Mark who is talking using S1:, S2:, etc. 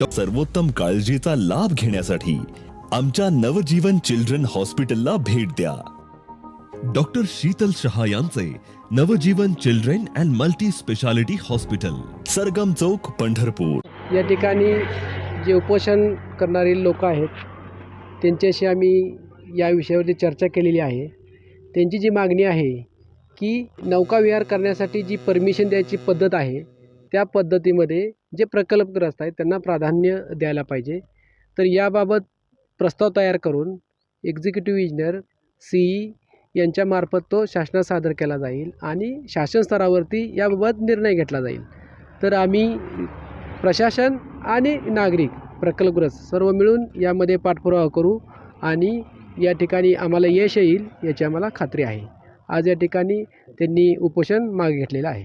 S1: सर्वोत्तम काळजीचा लाभ घेण्यासाठी आमच्या नवजीवन चिल्ड्रन हॉस्पिटलला भेट द्या. डॉक्टर शीतल शहा यांचे Navjeevan children and multi speciality hospital Sargam Chowk Pandharpur.
S2: या ठिकाणी जे उपोषण करणारे लोक आहेत त्यांच्याशी आम्ही या विषयावरती चर्चा केलेली आहे. त्यांची जी मागणी आहे की नौकाविहार करण्यासाठी जी परमिशन द्यायची पद्धत आहे त्या पद्धतीमध्ये जे प्रकल्पग्रस्त आहेत त्यांना प्राधान्य द्यायला पाहिजे. तर याबाबत प्रस्ताव तयार करून एक्झिक्युटिव्ह इंजिनियर सी ई यांच्यामार्फत तो शासनात सादर केला जाईल आणि शासन स्तरावरती याबाबत निर्णय घेतला जाईल. तर आम्ही प्रशासन आणि नागरिक प्रकल्पग्रस्त सर्व मिळून यामध्ये पाठपुरावा करू आणि या ठिकाणी आम्हाला यश येईल याची आम्हाला खात्री आहे. आज या ठिकाणी त्यांनी उपोषण मागे घेतलेलं आहे.